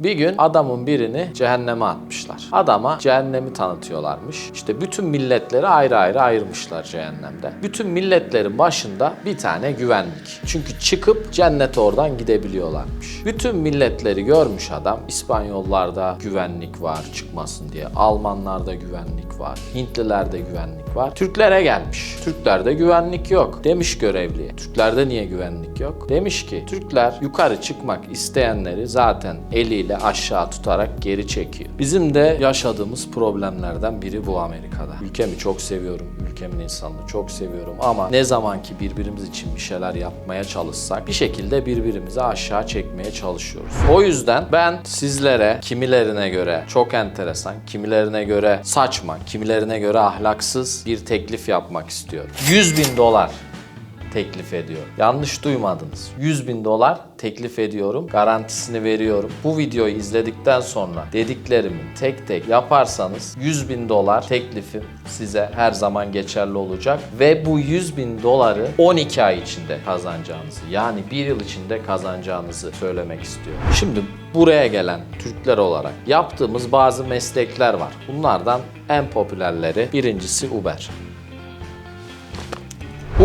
Bir gün adamın birini cehenneme atmışlar. Adama cehennemi tanıtıyorlarmış. İşte bütün milletleri ayrı ayrı ayırmışlar cehennemde. Bütün milletlerin başında bir tane güvenlik. Çünkü çıkıp cennete oradan gidebiliyorlarmış. Bütün milletleri görmüş adam. İspanyollarda güvenlik var çıkmasın diye. Almanlarda güvenlik var. Hintlilerde güvenlik var. Türklere gelmiş. Türklerde güvenlik yok. Demiş görevliye. Türklerde niye güvenlik yok? Demiş ki Türkler yukarı çıkmak isteyenleri zaten eliyle aşağı tutarak geri çekiyor. Bizim de yaşadığımız problemlerden biri bu Amerika'da. Ülkemi çok seviyorum. Ülkemin insanını çok seviyorum ama ne zaman ki birbirimiz için bir şeyler yapmaya çalışsak bir şekilde birbirimizi aşağı çekmeye çalışıyoruz. O yüzden ben sizlere kimilerine göre çok enteresan, kimilerine göre saçma, kimilerine göre ahlaksız bir teklif yapmak istiyorum. 100 bin dolar teklif ediyor. Yanlış duymadınız. 100 bin dolar teklif ediyorum. Garantisini veriyorum. Bu videoyu izledikten sonra dediklerimi tek tek yaparsanız 100 bin dolar teklifim size her zaman geçerli olacak. Ve bu 100 bin doları 12 ay içinde kazanacağınızı yani bir yıl içinde kazanacağınızı söylemek istiyorum. Şimdi buraya gelen Türkler olarak yaptığımız bazı meslekler var. Bunlardan en popülerleri birincisi Uber.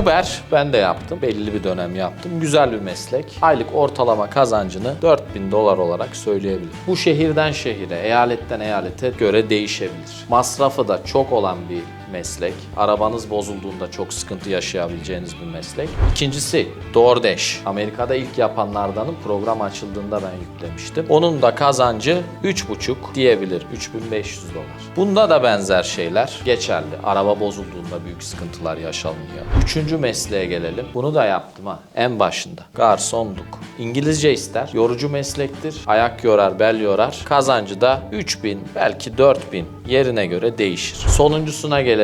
Uber ben de yaptım. Belli bir dönem yaptım. Güzel bir meslek. Aylık ortalama kazancını 4000 dolar olarak söyleyebilirim. Bu şehirden şehire, eyaletten eyalete göre değişebilir. Masrafı da çok olan bir meslek. Arabanız bozulduğunda çok sıkıntı yaşayabileceğiniz bir meslek. İkincisi DoorDash. Amerika'da ilk yapanlardanım. Program açıldığında ben yüklemiştim. Onun da kazancı 3,5 diyebilir. 3500 dolar. Bunda da benzer şeyler geçerli. Araba bozulduğunda büyük sıkıntılar yaşanıyor. Üçüncü mesleğe gelelim. Bunu da yaptım ha. En başında. Garsonluk. İngilizce ister. Yorucu meslektir. Ayak yorar, bel yorar. Kazancı da 3000 belki 4000 yerine göre değişir. Sonuncusuna gelelim.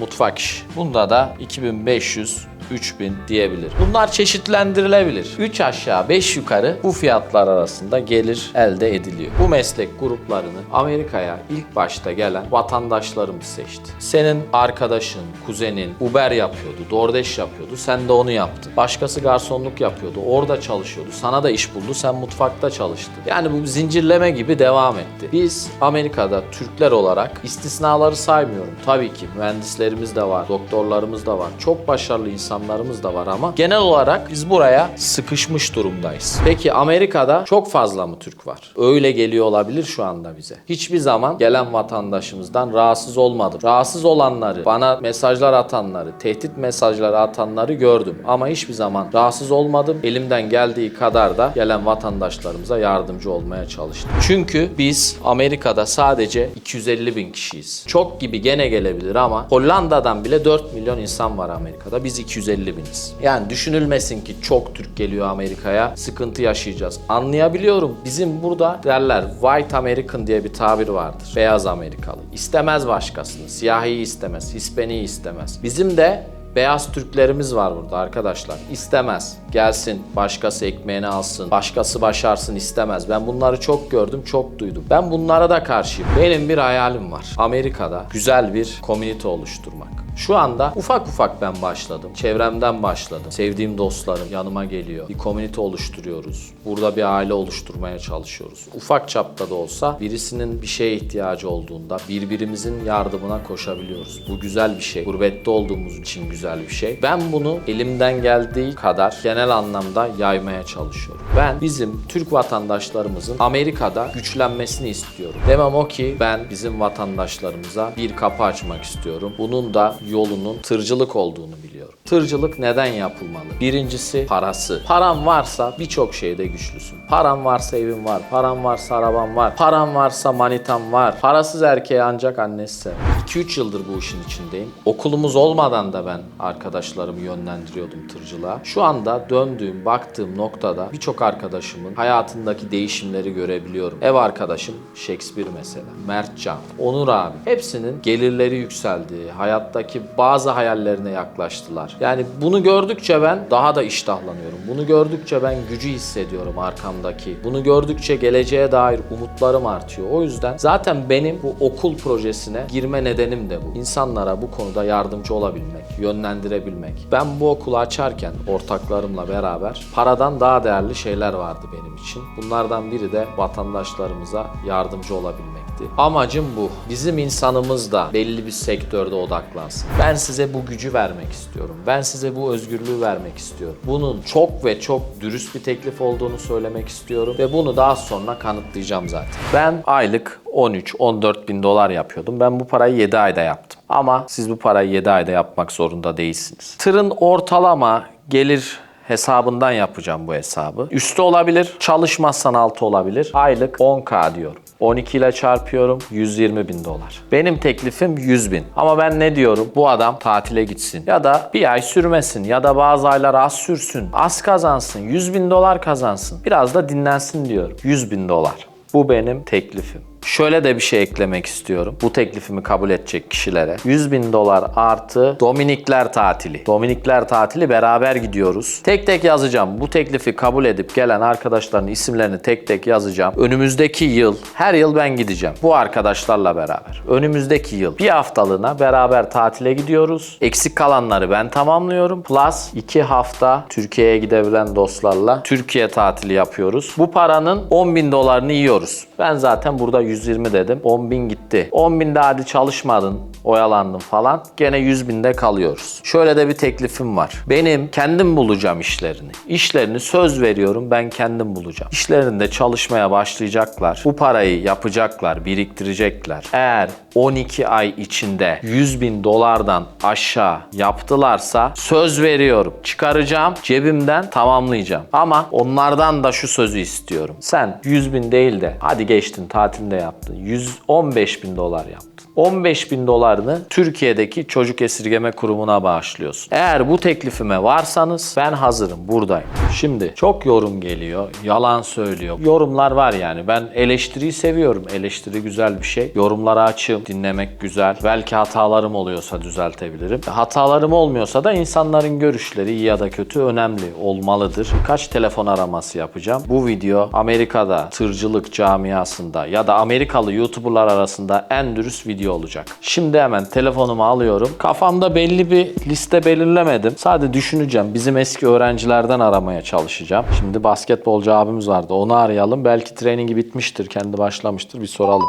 Mutfak işi. Bunda da 2500 3000 diyebilir. Bunlar çeşitlendirilebilir. 3 aşağı 5 yukarı bu fiyatlar arasında gelir elde ediliyor. Bu meslek gruplarını Amerika'ya ilk başta gelen vatandaşlarımız seçti. Senin arkadaşın, kuzenin Uber yapıyordu, DoorDash yapıyordu. Sen de onu yaptın. Başkası garsonluk yapıyordu. Orada çalışıyordu. Sana da iş buldu. Sen mutfakta çalıştın. Yani bu zincirleme gibi devam etti. Biz Amerika'da Türkler olarak istisnaları saymıyorum. Tabii ki mühendislerimiz de var, doktorlarımız da var. Çok başarılı insanlarımız da var ama genel olarak biz buraya sıkışmış durumdayız. Peki Amerika'da çok fazla mı Türk var? Öyle geliyor olabilir şu anda bize. Hiçbir zaman gelen vatandaşımızdan rahatsız olmadım. Rahatsız olanları, bana mesajlar atanları, tehdit mesajları atanları gördüm. Ama hiçbir zaman rahatsız olmadım. Elimden geldiği kadar da gelen vatandaşlarımıza yardımcı olmaya çalıştım. Çünkü biz Amerika'da sadece 250 bin kişiyiz. Çok gibi gene gelebilir ama Hollanda'dan bile 4 milyon insan var Amerika'da. Biz 250 biniz. Yani düşünülmesin ki çok Türk geliyor Amerika'ya sıkıntı yaşayacağız. Anlayabiliyorum. Bizim burada derler White American diye bir tabir vardır. Beyaz Amerikalı. İstemez başkasını. Siyahiyi istemez. Hispaniği istemez. Bizim de Beyaz Türklerimiz var burada arkadaşlar. İstemez. Gelsin, başkası ekmeğini alsın, başkası başarsın istemez. Ben bunları çok gördüm, çok duydum. Ben bunlara da karşıyım. Benim bir hayalim var. Amerika'da güzel bir komünite oluşturmak. Şu anda ufak ufak ben başladım. Çevremden başladım. Sevdiğim dostlarım yanıma geliyor. Bir komünite oluşturuyoruz. Burada bir aile oluşturmaya çalışıyoruz. Ufak çapta da olsa birisinin bir şeye ihtiyacı olduğunda birbirimizin yardımına koşabiliyoruz. Bu güzel bir şey. Gurbette olduğumuz için güzel bir şey. Ben bunu elimden geldiği kadar genel anlamda yaymaya çalışıyorum. Ben bizim Türk vatandaşlarımızın Amerika'da güçlenmesini istiyorum. Demem o ki ben bizim vatandaşlarımıza bir kapı açmak istiyorum. Bunun da yolunun tırcılık olduğunu biliyorum. Tırcılık neden yapılmalı? Birincisi parası. Paran varsa birçok şeyde güçlüsün. Paran varsa evin var. Paran varsa araban var. Paran varsa manitan var. Parasız erkeğe ancak annesi sever. 2-3 yıldır bu işin içindeyim. Okulumuz olmadan da ben arkadaşlarımı yönlendiriyordum tırcılığa. Şu anda döndüğüm, baktığım noktada birçok arkadaşımın hayatındaki değişimleri görebiliyorum. Ev arkadaşım Shakespeare mesela, Mertcan, Onur abi. Hepsinin gelirleri yükseldi. Hayattaki bazı hayallerine yaklaştılar. Yani bunu gördükçe ben daha da iştahlanıyorum. Bunu gördükçe ben gücü hissediyorum arkamdaki. Bunu gördükçe geleceğe dair umutlarım artıyor. O yüzden zaten benim bu okul projesine girme nedenim de bu. İnsanlara bu konuda yardımcı olabilmek, yönlendirebilmek. Ben bu okulu açarken ortaklarımla beraber paradan daha değerli şeyler vardı benim için. Bunlardan biri de vatandaşlarımıza yardımcı olabilmekti. Amacım bu. Bizim insanımız da belli bir sektörde odaklansın. Ben size bu gücü vermek istiyorum. Ben size bu özgürlüğü vermek istiyorum. Bunun çok ve çok dürüst bir teklif olduğunu söylemek istiyorum ve bunu daha sonra kanıtlayacağım zaten. Ben aylık 13-14 bin dolar yapıyordum. Ben bu parayı 7 ayda yaptım. Ama siz bu parayı 7 ayda yapmak zorunda değilsiniz. Tırın ortalama gelir hesabından yapacağım bu hesabı. Üstü olabilir, çalışmazsan altı olabilir. Aylık 10k diyorum. 12 ile çarpıyorum 120 bin dolar. Benim teklifim 100 bin. Ama ben ne diyorum? Bu adam tatile gitsin. Ya da bir ay sürmesin. Ya da bazı aylar az sürsün. Az kazansın. 100 bin dolar kazansın. Biraz da dinlensin diyorum. 100 bin dolar. Bu benim teklifim. Şöyle de bir şey eklemek istiyorum. Bu teklifimi kabul edecek kişilere. 100 bin dolar artı Dominikler tatili. Dominikler tatili beraber gidiyoruz. Tek tek yazacağım. Bu teklifi kabul edip gelen arkadaşların isimlerini tek tek yazacağım. Önümüzdeki yıl, her yıl ben gideceğim. Bu arkadaşlarla beraber. Önümüzdeki yıl bir haftalığına beraber tatile gidiyoruz. Eksik kalanları ben tamamlıyorum. Plus 2 hafta Türkiye'ye gidebilen dostlarla Türkiye tatili yapıyoruz. Bu paranın 10 bin dolarını yiyoruz. Ben zaten burada 120 dedim. 10 bin gitti. 10 binde hadi çalışmadın, oyalandın falan. Gene 100 binde kalıyoruz. Şöyle de bir teklifim var. Benim kendim bulacağım işlerini. İşlerini söz veriyorum ben kendim bulacağım. İşlerinde çalışmaya başlayacaklar. Bu parayı yapacaklar, biriktirecekler. Eğer 12 ay içinde 100 bin dolardan aşağı yaptılarsa söz veriyorum. Çıkaracağım cebimden tamamlayacağım. Ama onlardan da şu sözü istiyorum. Sen 100 bin değil de hadi geçtin tatilde yaptın. 115 bin dolar yaptın. 15 bin dolarını Türkiye'deki çocuk esirgeme kurumuna bağışlıyorsun. Eğer bu teklifime varsanız ben hazırım buradayım. Şimdi çok yorum geliyor, yalan söylüyor. Yorumlar var yani. Ben eleştiriyi seviyorum. Eleştiri güzel bir şey. Yorumlara açığım, dinlemek güzel. Belki hatalarım oluyorsa düzeltebilirim. Hatalarım olmuyorsa da insanların görüşleri iyi ya da kötü önemli olmalıdır. Birkaç telefon araması yapacağım. Bu video Amerika'da tırcılık camiasında ya da Amerikalı YouTuber'lar arasında en dürüst video olacak. Şimdi hemen telefonumu alıyorum. Kafamda belli bir liste belirlemedim. Sadece düşüneceğim. Bizim eski öğrencilerden aramaya çalışacağım. Şimdi basketbolcu abimiz vardı. Onu arayalım. Belki trainingi bitmiştir. Kendi başlamıştır. Bir soralım.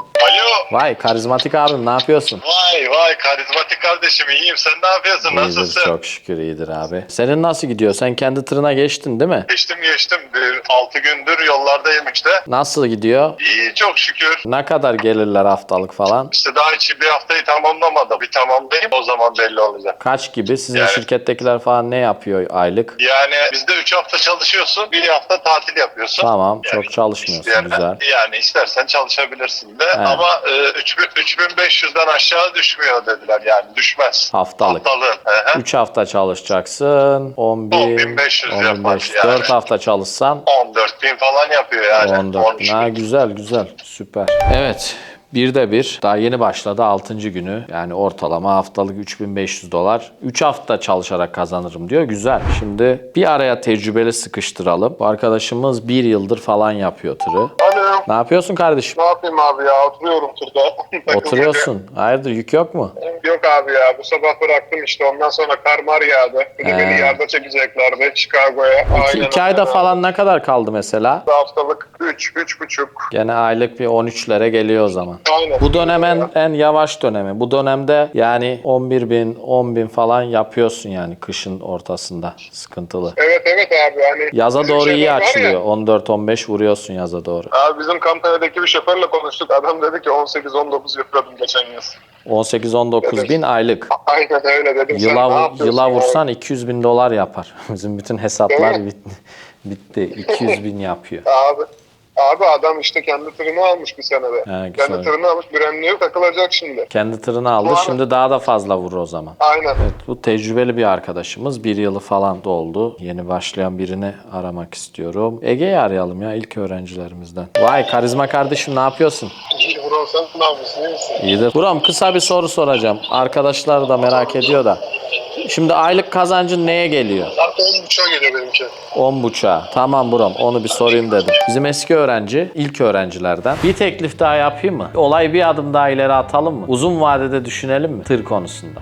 Vay karizmatik abim ne yapıyorsun? Vay vay karizmatik kardeşim iyiyim. Sen ne yapıyorsun? İyidir Nasılsın? çok şükür iyidir abi. Senin nasıl gidiyor? Sen kendi tırına geçtin değil mi? Geçtim geçtim. Bir 6 gündür yollardayım işte. Nasıl gidiyor? İyi çok şükür. Ne kadar gelirler haftalık falan? İşte daha hiç bir haftayı tamamlamadım. Bir tamamlayayım o zaman belli olacak. Kaç gibi? Sizin Yani- şirkettekiler falan ne yapıyor aylık? Yani bizde 3 hafta çalışıyorsun. Bir hafta tatil yapıyorsun. Tamam, Yani çok çalışmıyorsun isteyen- güzel. Yani istersen çalışabilirsin de Evet. ama e, 3000 3500'den aşağı düşmüyor dediler yani düşmez. Haftalık. Haftalığın. Hı hı. 3 hafta çalışacaksın. 10 bin, 10.500 yapar yani. 4 hafta çalışsan 14 bin falan yapıyor yani. 14 13 bin. Ha, güzel güzel süper. Evet bir de bir. Daha yeni başladı 6. günü. Yani ortalama haftalık 3500 dolar. 3 hafta çalışarak kazanırım diyor. Güzel. Şimdi bir araya tecrübeli sıkıştıralım. Bu arkadaşımız bir yıldır falan yapıyor tırı. Alo. Ne yapıyorsun kardeşim? Ne yapayım abi ya oturuyorum turda. Oturuyorsun. Hayırdır yük yok mu? Yok abi ya bu sabah bıraktım işte ondan sonra kar mar yağdı. Bir de He. beni yarda çekeceklerdi Chicago'ya. İki, Aynen iki ayda öyle. falan ne kadar kaldı mesela? Bir haftalık 3, üç buçuk. Gene aylık bir 13'lere geliyor o zaman. Aynen. Bu dönem en, en yavaş dönemi. Bu dönemde yani 11 bin, 10 bin falan yapıyorsun yani kışın ortasında. Sıkıntılı. Evet evet abi hani. Yaza bizim doğru iyi şoför var ya, açılıyor. 14-15 vuruyorsun yaza doğru. Abi bizim kampanadaki bir şoförle konuştuk. Adam dedi ki 18-19 yapıyordum geçen yaz. 18-19 bin aylık. Aynen öyle dedim. Sen ne Yıla, yapıyorsun yıla abi? vursan 200 bin dolar yapar. Bizim bütün hesaplar Değil bitti. bitti. 200 bin yapıyor. Abi. Abi adam işte kendi tırını almış bir senede. Güzel. kendi tırını almış brand takılacak şimdi. Kendi tırını aldı. Bu arada- Şimdi daha da fazla vurur o zaman. Aynen. Evet, bu tecrübeli bir arkadaşımız. Bir yılı falan doldu. Yeni başlayan birini aramak istiyorum. Ege'yi arayalım ya ilk öğrencilerimizden. Vay karizma kardeşim ne yapıyorsun? İyi Vural sen ne yapıyorsun? İyi misin? İyidir. Buram kısa bir soru soracağım. Arkadaşlar da merak ediyor da. Şimdi aylık kazancın neye geliyor? 10 buçuğa geliyor benimki. 10 buçuğa. Tamam buram onu bir sorayım dedim. Bizim eski öğrenci, ilk öğrencilerden. Bir teklif daha yapayım mı? Olay bir adım daha ileri atalım mı? Uzun vadede düşünelim mi? Tır konusunda.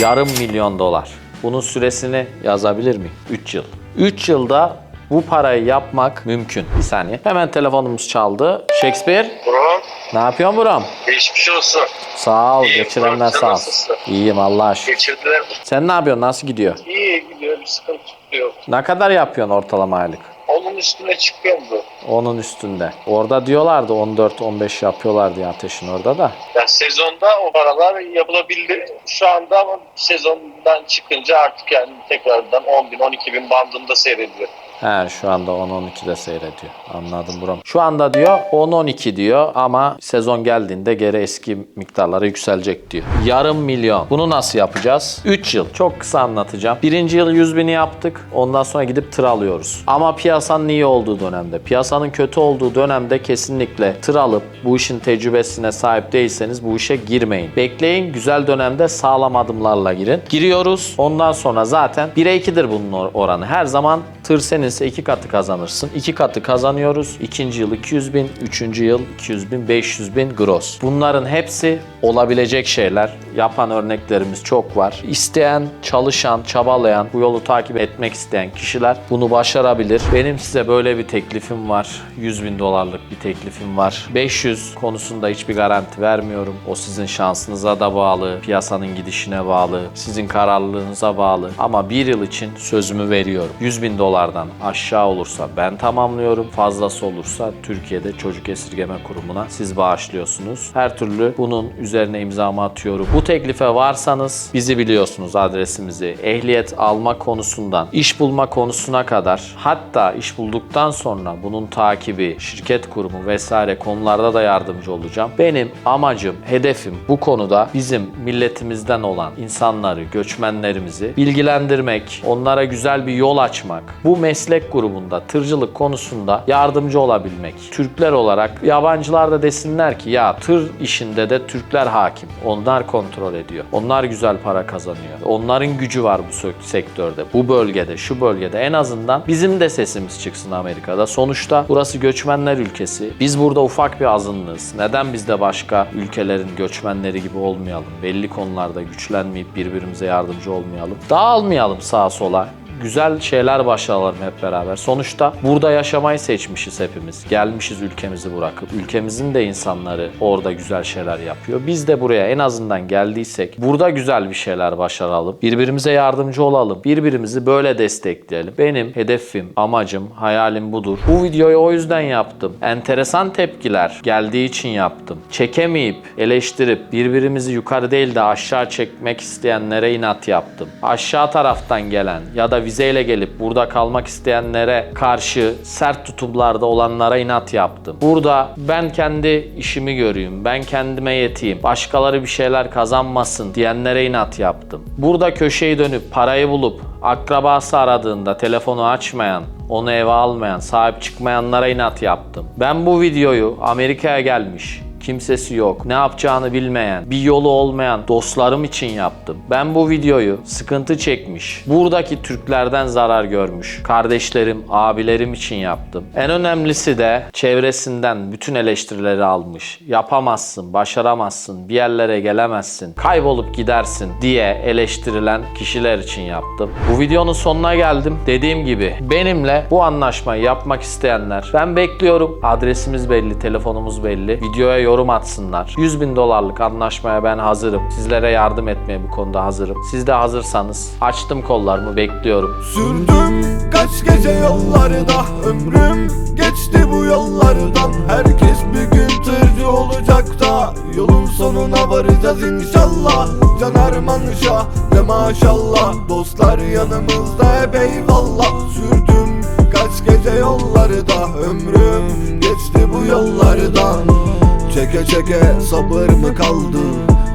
Yarım milyon dolar. Bunun süresini yazabilir miyim? 3 yıl. 3 yılda bu parayı yapmak mümkün. Bir saniye. Hemen telefonumuz çaldı. Shakespeare, Buram. ne yapıyorsun buram? Geçmiş olsun. Sağ ol, geçirenler sağ ol. İyiyim Allah aşkına. Geçirdiler mi? Sen ne yapıyorsun? Nasıl gidiyor? İyi gidiyor. Bir sıkıntı yok. Ne kadar yapıyorsun ortalama aylık? Onun üstüne çıkıyor mu? Onun üstünde. Orada diyorlardı 14-15 yapıyorlar diye ateşin orada da. Yani sezonda o paralar yapılabildi. Şu anda ama sezondan çıkınca artık yani tekrardan 10 bin 12 bin bandında seyrediyor. He şu anda 10-12'de seyrediyor. Anladım buram. Şu anda diyor 10-12 diyor ama sezon geldiğinde geri eski miktarlara yükselecek diyor. Yarım milyon. Bunu nasıl yapacağız? 3 yıl. Çok kısa anlatacağım. Birinci yıl 100 bini yaptık. Ondan sonra gidip tır alıyoruz. Ama piyasanın iyi olduğu dönemde, piyasanın kötü olduğu dönemde kesinlikle tır alıp bu işin tecrübesine sahip değilseniz bu işe girmeyin. Bekleyin. Güzel dönemde sağlam adımlarla girin. Giriyoruz. Ondan sonra zaten 1'e 2'dir bunun or- oranı. Her zaman tır seninse iki katı kazanırsın. İki katı kazanıyoruz. İkinci yıl 200 bin, üçüncü yıl 200 bin, 500 bin gross. Bunların hepsi olabilecek şeyler. Yapan örneklerimiz çok var. İsteyen, çalışan, çabalayan, bu yolu takip etmek isteyen kişiler bunu başarabilir. Benim size böyle bir teklifim var. 100 bin dolarlık bir teklifim var. 500 konusunda hiçbir garanti vermiyorum. O sizin şansınıza da bağlı, piyasanın gidişine bağlı, sizin kararlılığınıza bağlı. Ama bir yıl için sözümü veriyorum. 100 bin dolardan aşağı olursa ben tamamlıyorum. Fazlası olursa Türkiye'de Çocuk Esirgeme Kurumu'na siz bağışlıyorsunuz. Her türlü bunun üzerine imzamı atıyorum. Bu teklife varsanız bizi biliyorsunuz adresimizi. Ehliyet alma konusundan, iş bulma konusuna kadar hatta iş bulduktan sonra bunun takibi, şirket kurumu vesaire konularda da yardımcı olacağım. Benim amacım, hedefim bu konuda bizim milletimizden olan insanları, göçmenlerimizi bilgilendirmek, onlara güzel bir yol açmak, bu meslek grubunda, tırcılık konusunda yardımcı olabilmek. Türkler olarak yabancılar da desinler ki ya tır işinde de Türkler hakim. Onlar kontrol ediyor. Onlar güzel para kazanıyor. Onların gücü var bu sektörde, bu bölgede, şu bölgede. En azından bizim de sesimiz çıksın Amerika'da. Sonuçta burası göçmenler ülkesi. Biz burada ufak bir azınlığız. Neden biz de başka ülkelerin göçmenleri gibi olmayalım? Belli konularda güçlenmeyip birbirimize yardımcı olmayalım. Dağılmayalım sağa sola güzel şeyler başaralım hep beraber. Sonuçta burada yaşamayı seçmişiz hepimiz. Gelmişiz ülkemizi bırakıp. Ülkemizin de insanları orada güzel şeyler yapıyor. Biz de buraya en azından geldiysek burada güzel bir şeyler başaralım. Birbirimize yardımcı olalım. Birbirimizi böyle destekleyelim. Benim hedefim, amacım, hayalim budur. Bu videoyu o yüzden yaptım. Enteresan tepkiler geldiği için yaptım. Çekemeyip, eleştirip birbirimizi yukarı değil de aşağı çekmek isteyenlere inat yaptım. Aşağı taraftan gelen ya da vizeyle gelip burada kalmak isteyenlere karşı sert tutumlarda olanlara inat yaptım. Burada ben kendi işimi göreyim, ben kendime yeteyim, başkaları bir şeyler kazanmasın diyenlere inat yaptım. Burada köşeyi dönüp parayı bulup akrabası aradığında telefonu açmayan, onu eve almayan, sahip çıkmayanlara inat yaptım. Ben bu videoyu Amerika'ya gelmiş, kimsesi yok, ne yapacağını bilmeyen, bir yolu olmayan dostlarım için yaptım. Ben bu videoyu sıkıntı çekmiş, buradaki Türklerden zarar görmüş, kardeşlerim, abilerim için yaptım. En önemlisi de çevresinden bütün eleştirileri almış. Yapamazsın, başaramazsın, bir yerlere gelemezsin, kaybolup gidersin diye eleştirilen kişiler için yaptım. Bu videonun sonuna geldim. Dediğim gibi benimle bu anlaşmayı yapmak isteyenler ben bekliyorum. Adresimiz belli, telefonumuz belli. Videoya yorum atsınlar. 100 bin dolarlık anlaşmaya ben hazırım. Sizlere yardım etmeye bu konuda hazırım. Siz de hazırsanız açtım kollarımı bekliyorum. Sürdüm kaç gece yollarda Ömrüm geçti bu yollardan Herkes bir gün tırcı olacak da Yolun sonuna varacağız inşallah Caner manşa de maşallah Dostlar yanımızda hep eyvallah Sürdüm kaç gece yollarda Ömrüm geçti bu yollardan Çeke çeke sabır mı kaldı?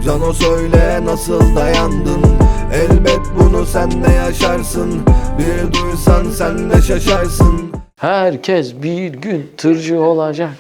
Cano söyle nasıl dayandın? Elbet bunu sen de yaşarsın. Bir duysan sen de şaşarsın. Herkes bir gün tırcı olacak.